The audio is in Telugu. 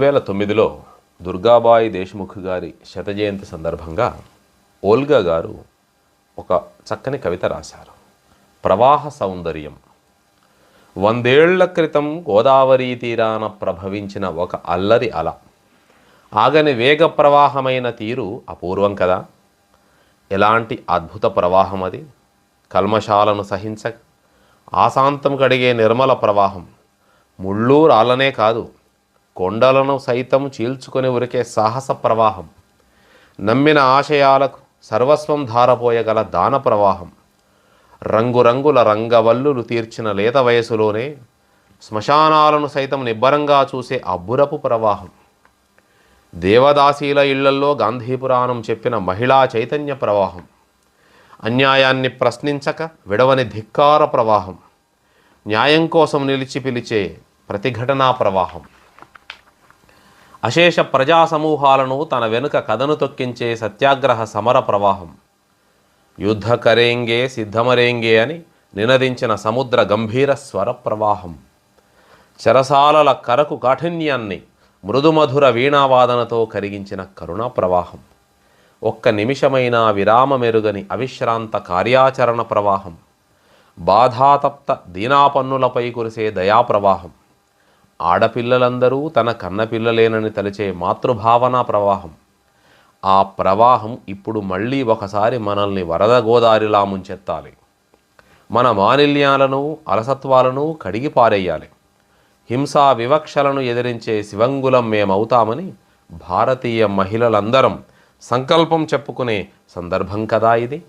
వేల తొమ్మిదిలో దుర్గాబాయి దేశ్ముఖ్ గారి శత జయంతి సందర్భంగా ఓల్గా గారు ఒక చక్కని కవిత రాశారు. ప్రవాహ సౌందర్యం. వందేళ్ళ క్రితం గోదావరి తీరాన ప్రభవించిన ఒక అల్లరి అల. ఆగని వేగ ప్రవాహమైన తీరు అపూర్వం కదా. ఎలాంటి అద్భుత ప్రవాహం అది? కల్మషాలను సహించ. ఆశాంతం కడిగే నిర్మల ప్రవాహం. ముళ్ళు రాళ్ళనే కాదు. కొండలను సైతం చీల్చుకొని ఉరికే సాహస ప్రవాహం. నమ్మిన ఆశయాలకు సర్వస్వం ధారపోయగల దాన ప్రవాహం. రంగురంగుల రంగవల్లులు తీర్చిన లేత వయసులోనే శ్మశానాలను సైతం నిబ్బరంగా చూసే అబ్బురపు ప్రవాహం. దేవదాసీల ఇళ్ళల్లో గాంధీపురాణం చెప్పిన మహిళా చైతన్య ప్రవాహం. అన్యాయాన్ని ప్రశ్నించక విడవని ధిక్కార ప్రవాహం. న్యాయం కోసం నిలిచి పిలిచే ప్రతిఘటనా ప్రవాహం. అశేష ప్రజా సమూహాలను తన వెనుక కథను తొక్కించే సత్యాగ్రహ సమర ప్రవాహం. యుద్ధ కరేంగే సిద్ధమరేంగే అని నినదించిన సముద్ర గంభీర స్వర ప్రవాహం. చరసాలల కరకు కాఠిన్యాన్ని మృదుమధుర వీణావాదనతో కరిగించిన కరుణా ప్రవాహం. ఒక్క నిమిషమైన విరామమెరుగని అవిశ్రాంత కార్యాచరణ ప్రవాహం. బాధాతప్త దీనాపన్నులపై కురిసే దయాప్రవాహం ఆడపిల్లలందరూ తన కన్నపిల్లలేనని తలిచే మాతృభావన ప్రవాహం. ఆ ప్రవాహం ఇప్పుడు మళ్ళీ ఒకసారి మనల్ని వరద గోదారిలా ముంచెత్తాలి. మన మాలిన్యాలను అలసత్వాలను కడిగి పారేయాలి. హింసా వివక్షలను ఎదిరించే శివంగులం మేమవుతామని భారతీయ మహిళలందరం సంకల్పం చెప్పుకునే సందర్భం కదా ఇది.